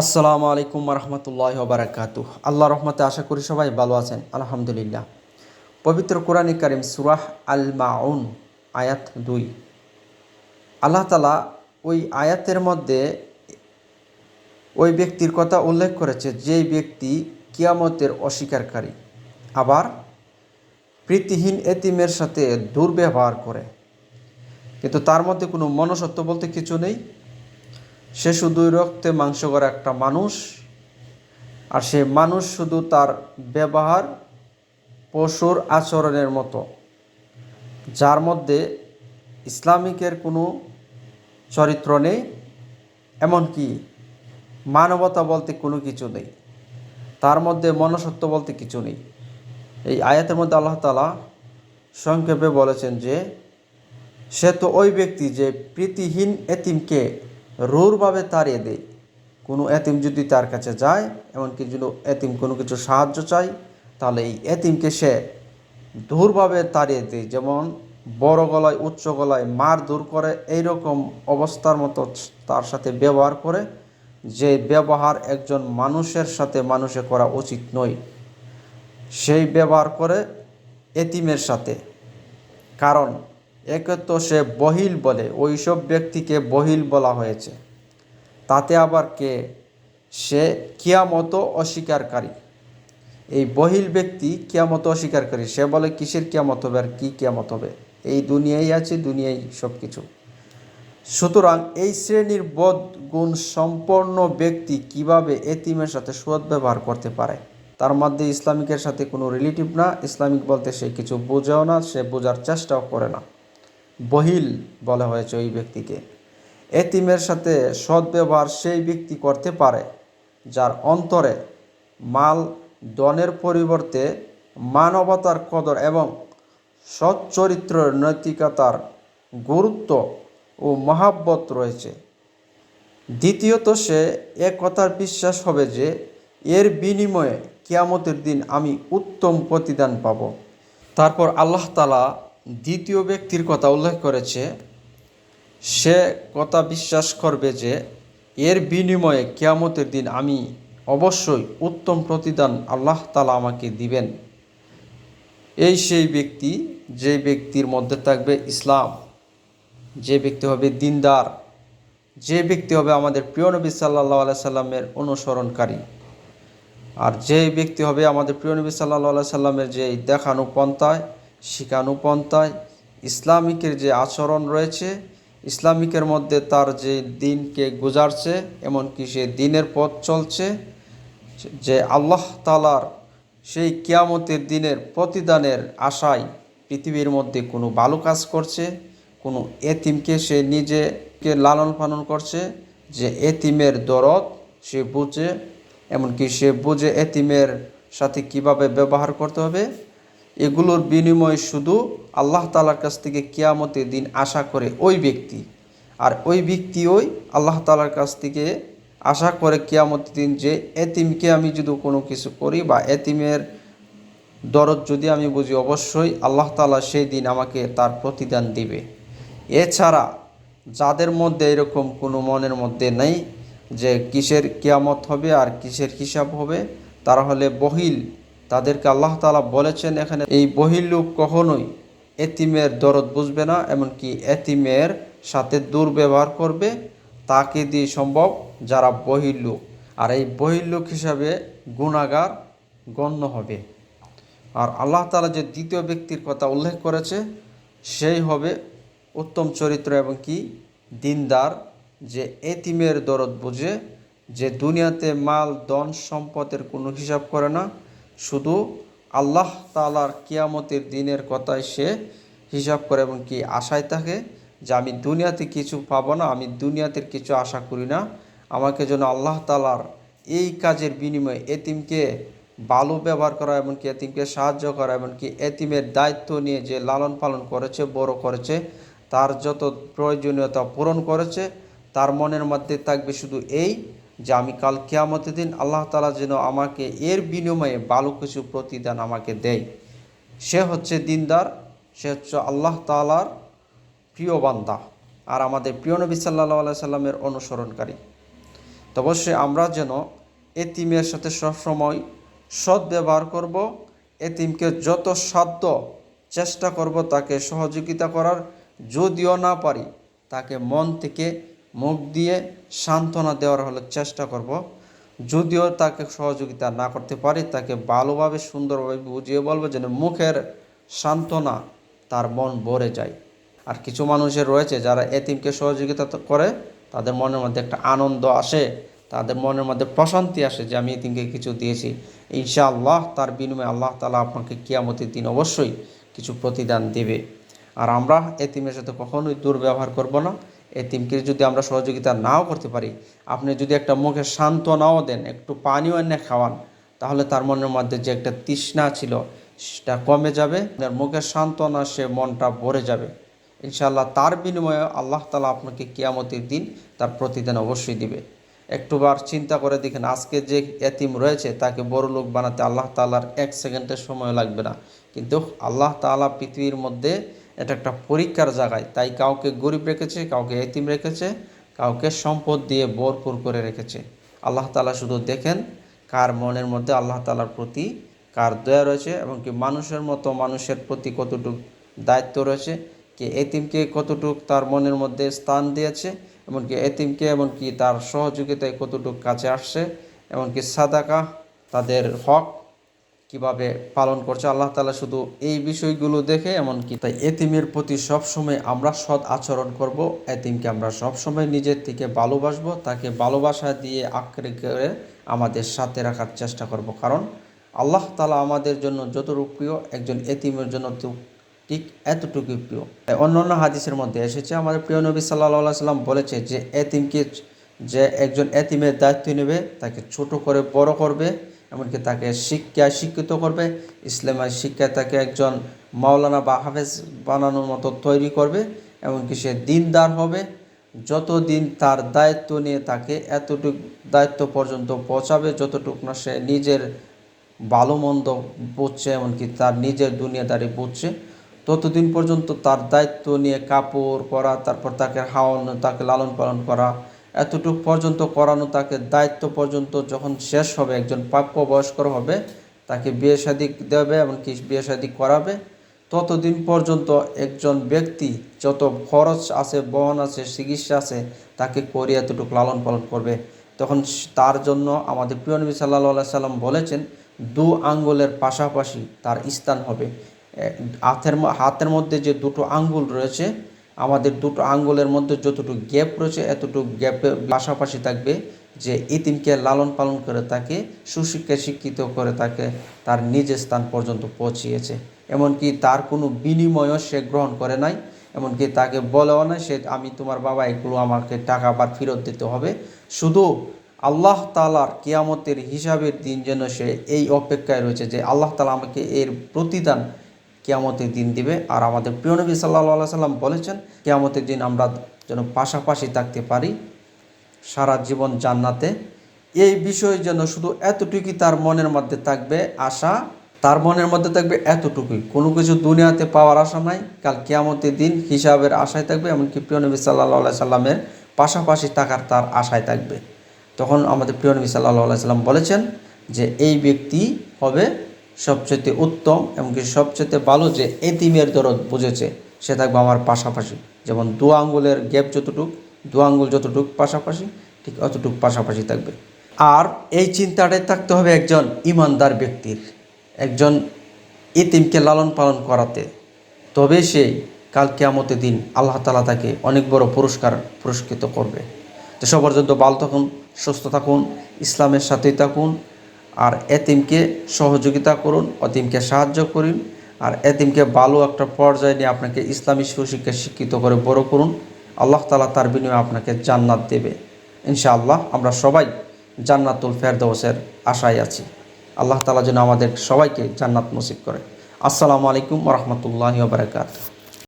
আসসালামু আলাইকুম রহমতুল্লাহ বারাকাতু আল্লাহ রহমতে আশা করি সবাই ভালো আছেন, আলহামদুলিল্লাহ। পবিত্র কোরআন করিম সুরাহ আল মাউন আয়াত দুই। আল্লাহ তালা ওই আয়াতের মধ্যে ওই ব্যক্তির কথা উল্লেখ করেছে, যেই ব্যক্তি কিয়ামতের অস্বীকারী, আবার প্রীতিহীন এতিমের সাথে দুর্ব্যবহার করে। কিন্তু তার মধ্যে কোনো মনসত্ব বলতে কিছু নেই। সে শুধুই রক্তে মাংস করা একটা মানুষ, আর সে মানুষ শুধু তার ব্যবহার পশুর আচরণের মতো, যার মধ্যে ইসলামিকের কোনো চরিত্র নেই, এমনকি মানবতা বলতে কোনো কিছু নেই, তার মধ্যে মনসত্ব বলতে কিছু নেই। এই আয়াতের মধ্যে আল্লাহ তালা সংক্ষেপে বলেছেন যে, সে তো ওই ব্যক্তি যে প্রীতিহীন এতিমকে রুরভাবে তাড়িয়ে দেয়। কোনো এতিম যদি তার কাছে যায়, এমনকি যদি এতিম কোনো কিছু সাহায্য চাই তাহলে এই এতিমকে সে দূরভাবে তাড়িয়ে দেয়। যেমন বড় গলায় উচ্চ গলায় মার দূর করে, এইরকম অবস্থার মতো তার সাথে ব্যবহার করে, যে ব্যবহার একজন মানুষের সাথে মানুষে করা উচিত নয়, সেই ব্যবহার করে এতিমের সাথে। কারণ একে তো সে বহিল বলে, ওইসব ব্যক্তিকে বহিল বলা হয়েছে। তাতে আবার কে? সে কিয়ামত অস্বীকারী। এই বহিল ব্যক্তি কিয়ামত অস্বীকারী। সে বলে, কিসের কিয়ামত হবে আর কী কিয়ামত হবে? এই দুনিয়াই আছে, দুনিয়াই সব কিছু সুতরাং এই শ্রেণির বোধ গুণ সম্পন্ন ব্যক্তি কীভাবে এতিমের সাথে সৎ ব্যবহার করতে পারে? তার মধ্যে ইসলামিকের সাথে কোনো রিলেটিভ না। ইসলামিক বলতে সে কিছু বোঝেও না, সে বোঝার চেষ্টাও করে না। বহিল বলা হয়েছে ওই ব্যক্তিকে। এতিমের সাথে সদ্ব্যবহার সেই ব্যক্তি করতে পারে, যার অন্তরে মাল দনের পরিবর্তে মানবতার কদর এবং সৎ চরিত্রের নৈতিকতার গুরুত্ব ও মহাব্বত রয়েছে। দ্বিতীয়ত সে এ কথার বিশ্বাস হবে যে, এর বিনিময়ে কিয়ামতের দিন আমি উত্তম প্রতিদান পাব। তারপর আল্লাহ তালা দ্বিতীয় ব্যক্তির কথা উল্লেখ করেছে, সে কথা বিশ্বাস করবে যে এর বিনিময়ে কিয়ামতের দিন আমি অবশ্যই উত্তম প্রতিদান আল্লাহ তালা আমাকে দিবেন। এই সেই ব্যক্তি, যে ব্যক্তির মধ্যে থাকবে ইসলাম, যে ব্যক্তি হবে দিনদার, যে ব্যক্তি হবে আমাদের প্রিয় নবী সাল্লাহ আলাই সাল্লামের অনুসরণকারী, আর যে ব্যক্তি হবে আমাদের প্রিয় নবী সাল্লাহ সাল্লামের যে দেখানো পন্থায় শিখানো পন্থায় ইসলামিকের যে আচরণ রয়েছে, ইসলামিকের মধ্যে তার যে দিনকে গুজারছে, এমনকি সে দিনের পথ চলছে, যে আল্লাহ তালার সেই কিয়ামতের দিনের প্রতিদানের আশায় পৃথিবীর মধ্যে কোনো ভালো কাজ করছে, কোনো এতিমকে সে নিজেকে লালন পালন করছে, যে এতিমের দরদ সে বুঝে, এমনকি সে বুঝে এতিমের সাথে কীভাবে ব্যবহার করতে হবে। এগুলোর বিনিময় শুধু আল্লাহ তালার কাছ থেকে কিয়ামতের দিন আশা করে ওই ব্যক্তি। আর ওই ব্যক্তি ওই আল্লাহ তালার কাছ থেকে আশা করে কিয়ামতের দিন যে এতিমকে আমি যদি কোনো কিছু করি বা এতিমের দরদ যদি আমি বুঝি, অবশ্যই আল্লাহ তালা সেই দিন আমাকে তার প্রতিদান দিবে। এছাড়া যাদের মধ্যে এরকম কোনো মনের মধ্যে নেই যে কিসের কিয়ামত হবে আর কিসের হিসাব হবে, তারা হলে বহিল তাদেরকে আল্লাহ তালা বলেছেন এখানে, এই বহিল লোক কখনোই এতিমের দরদ বুঝবে না, এমনকি এতিমের সাথে দুর্ব্যবহার করবে। তাকে দিয়ে সম্ভব যারা বহির লোক। আর এই বহির লোক হিসাবে গুণাগার গণ্য হবে। আর আল্লাহ তালা যে দ্বিতীয় ব্যক্তির কথা উল্লেখ করেছে, সেই হবে উত্তম চরিত্র এবং কি? দিনদার, যে এতিমের দরদ বুঝে, যে দুনিয়াতে মাল দন সম্পদের কোনো হিসাব করে না শুধু আল্লাহ তালার কিয়ামতের দিনের কথাই সে হিসাব করে এবং কি আশায় থাকে যে আমি দুনিয়াতে কিছু পাবো না, আমি দুনিয়াতে কিছু আশা করি না। আমাকে যেন আল্লাহ তালার এই কাজের বিনিময়ে এতিমকে ভালো ব্যবহার করা এমনকি এতিমকে সাহায্য করা এমনকি এতিমের দায়িত্ব নিয়ে যে লালন পালন করেছে, বড় করেছে, তার যত প্রয়োজনীয়তা পূরণ করেছে, তার মনের মধ্যে থাকবে শুধু এই যে আমি কাল কেয়ামতের দিন আল্লাহ তালা যেন আমাকে এর বিনিময়ে ভালো কিছু প্রতিদান আমাকে দেয়। সে হচ্ছে দিনদার, সে হচ্ছে আল্লাহ তালার প্রিয় বান্দা আর আমাদের প্রিয় নবী সাল্লাহ আলাই সাল্লামের অনুসরণকারী। তো অবশ্যই আমরা যেন এতিমের সাথে সবসময় সৎ ব্যবহার করব, এতিমকে যত সাধ্য চেষ্টা করব তাকে সহযোগিতা করার, যদিও না পারি, তাকে মন থেকে মুখ দিয়ে সান্ত্বনা দেওয়ার হলো চেষ্টা করব। যদিও তাকে সহযোগিতা না করতে পারি, তাকে ভালোভাবে সুন্দরভাবে বুঝিয়ে বলব যেন মুখের সান্ত্বনা তার মন ভরে যায়। আর কিছু মানুষের রয়েছে যারা এতিমকে সহযোগিতা করে, তাদের মনের মধ্যে একটা আনন্দ আসে, তাদের মনের মধ্যে প্রশান্তি আসে যে আমি এতিমকে কিছু দিয়েছি। ইনশাআল্লাহ, তার বিনিময়ে আল্লাহ তালা আপনাকে কিয়ামতের দিন অবশ্যই কিছু প্রতিদান দেবে। আর আমরা এতিমের সাথে কখনোই দুর্ব্যবহার করব না। এতিমকে যদি আমরা সহযোগিতা নাও করতে পারি, আপনি যদি একটা মুখে সান্ত্বনাও দেন, একটু পানিও এনে খাওয়ান, তাহলে তার মনের মধ্যে যে একটা তৃষ্ণা ছিল, সেটা কমে যাবে, আপনার মুখের সান্ত্বনা, সে মনটা ভরে যাবে। ইনশাল্লাহ তার বিনিময়ে আল্লাহ তালা আপনাকে কিয়ামতের দিন তার প্রতিদান অবশ্যই দিবে। একটুবার চিন্তা করে দেখেন, আজকে যে এতিম রয়েছে, তাকে বড় লোক বানাতে আল্লাহ তালার এক সেকেন্ডের সময় লাগবে না। কিন্তু আল্লাহ তালা পৃথিবীর মধ্যে এটা একটা পরীক্ষার জায়গায়। তাই কাউকে গরিব রেখেছে, কাউকে এতিম রেখেছে, কাউকে সম্পদ দিয়ে ভরপুর করে রেখেছে। আল্লাহ তালা শুধু দেখেন কার মনের মধ্যে আল্লাহ তালার প্রতি কার দয়া রয়েছে এবং কি মানুষের মতো মানুষের প্রতি কতটুকু দায়িত্ব রয়েছে, কে এতিমকে কতটুক তার মনের মধ্যে স্থান দিয়েছে এমনকি এতিমকে এমনকি তার সহযোগিতায় কতটুক কাছে আসছে এমনকি সাদাকা তাদের হক কীভাবে পালন করছে, আল্লাহ তালা শুধু এই বিষয়গুলো দেখে এমনকি তাই এতিমের প্রতি সবসময় আমরা সৎ আচরণ করব, এতিমকে আমরা সবসময় নিজের থেকে ভালোবাসবো, তাকে ভালোবাসা দিয়ে আঁকড়ে করে আমাদের সাথে রাখার চেষ্টা করব। কারণ আল্লাহ তালা আমাদের জন্য যতটুকু প্রিয়, একজন এতিমের জন্য ঠিক এতটুকুই প্রিয়। অন্য অন্য হাদিসের মধ্যে এসেছে, আমাদের প্রিয় নবী সাল্লাহ সাল্লাম বলেছে যে এতিমকে যে একজন এতিমের দায়িত্ব নেবে, তাকে ছোট করে বড় করবে এমনকি তাকে শিক্ষায় শিক্ষিত করবে, ইসলামের শিক্ষায় তাকে একজন মাওলানা বা হাফেজ বানানোর মতো তৈরি করবে, এমনকি সে দিনদার হবে। যতদিন তার দায়িত্ব নিয়ে তাকে এতটুকু দায়িত্ব পর্যন্ত পৌঁছাবে, যতটুকু না সে নিজের ভালো মন্দ বুঝছে, এমনকি তার নিজের দুনিয়াদারি বুঝছে, ততদিন পর্যন্ত তার দায়িত্ব নিয়ে কাপড় করা তারপর তাকে হাওয়ানো, তাকে লালন পালন করা এতটুকু পর্যন্ত করানো, তাকে দায়িত্ব পর্যন্ত যখন শেষ হবে, একজন প্রাপ্য বয়স্কর হবে, তাকে বিয়ে শাদী দেবে এমনকি বিয়ে শাদী করাবে। ততদিন পর্যন্ত একজন ব্যক্তি যত খরচ আছে, বহন আছে, চিকিৎসা আছে, তাকে করে এতটুকু লালন পালন করবে। তখন তার জন্য আমাদের প্রিয় নবী সাল্লাহ সাল্লাম বলেছেন, দু আঙ্গুলের পাশাপাশি তার স্থান হবে। হাতের হাতের মধ্যে যে দুটো আঙ্গুল রয়েছে আমাদের দুটো আঙ্গুলের মধ্যে যতটুকু গ্যাপ রয়েছে, এতটুকু গ্যাপের পাশাপাশি থাকবে যে ইতিমকে লালন পালন করে তাকে সুশিক্ষায় শিক্ষিত করে তাকে তার নিজের স্থান পর্যন্ত পৌঁছিয়েছে। এমনকি তার কোনো বিনিময়ও সে গ্রহণ করে নাই। এমনকি তাকে বলেও না সে আমি তোমার বাবা, এগুলো আমাকে টাকা আবার ফেরত দিতে হবে। শুধু আল্লাহ তালার কিয়ামতের হিসাবের দিন যেন সে এই অপেক্ষায় রয়েছে যে আল্লাহ তালা আমাকে এর প্রতিদান কেয়ামতের দিন দিবে। আর আমাদের প্রিয় নবী সাল্লাহ সাল্লাম বলেছেন, কেয়ামতের দিন আমরা যেন পাশাপাশি থাকতে পারি সারা জীবন জান্নাতে। এই বিষয় যেন শুধু এতটুকুই তার মনের মধ্যে থাকবে আশা, তার মনের মধ্যে থাকবে এতটুকুই। কোনো কিছু দুনিয়াতে পাওয়ার আশা নাই, কাল কেয়ামতের দিন হিসাবের আশায় থাকবে, এমনকি প্রিয় নবী সাল্লাহ সাল্লামের পাশাপাশি থাকার তার আশায় থাকবে। তখন আমাদের প্রিয় নবী সাল্লাহ সাল্লাম বলেছেন যে, এই ব্যক্তি হবে সবচেয়ে উত্তম এমনকি সবচেয়ে ভালো যে এতিমের দরদ বুঝেছে, সে থাকবে আমার পাশাপাশি। যেমন দু আঙ্গুলের গ্যাপ যতটুক, দু আঙ্গুল যতটুক পাশাপাশি, ঠিক অতটুক পাশাপাশি থাকবে। আর এই চিন্তাটাই থাকতে হবে একজন ইমানদার ব্যক্তির, একজন এতিমকে লালন পালন করাতে। তবে সে কাল কেয়ামতের দিন আল্লাহ তালা তাকে অনেক বড় পুরস্কার পুরস্কৃত করবে। তো সব পর্যন্ত ভালো থাকুন, সুস্থ থাকুন, ইসলামের সাথেই থাকুন আর এতিমকে সহযোগিতা করুন, অতিমকে সাহায্য করুন, আর এতিমকে ভালো একটা পর্যায়ে নিয়ে আপনাকে ইসলামী সুশিক্ষা শিক্ষিত করে বড় করুন। আল্লাহ তালা তার বিনিময়ে আপনাকে জান্নাত দেবে। ইনশাআল্লাহ আমরা সবাই জান্নাতুল ফেরদৌসের আশায় আছি। আল্লাহ তালা যেন আমাদের সবাইকে জান্নাত নসিব করে। আসসালামু আলাইকুম রহমতুল্লাহ বারকাত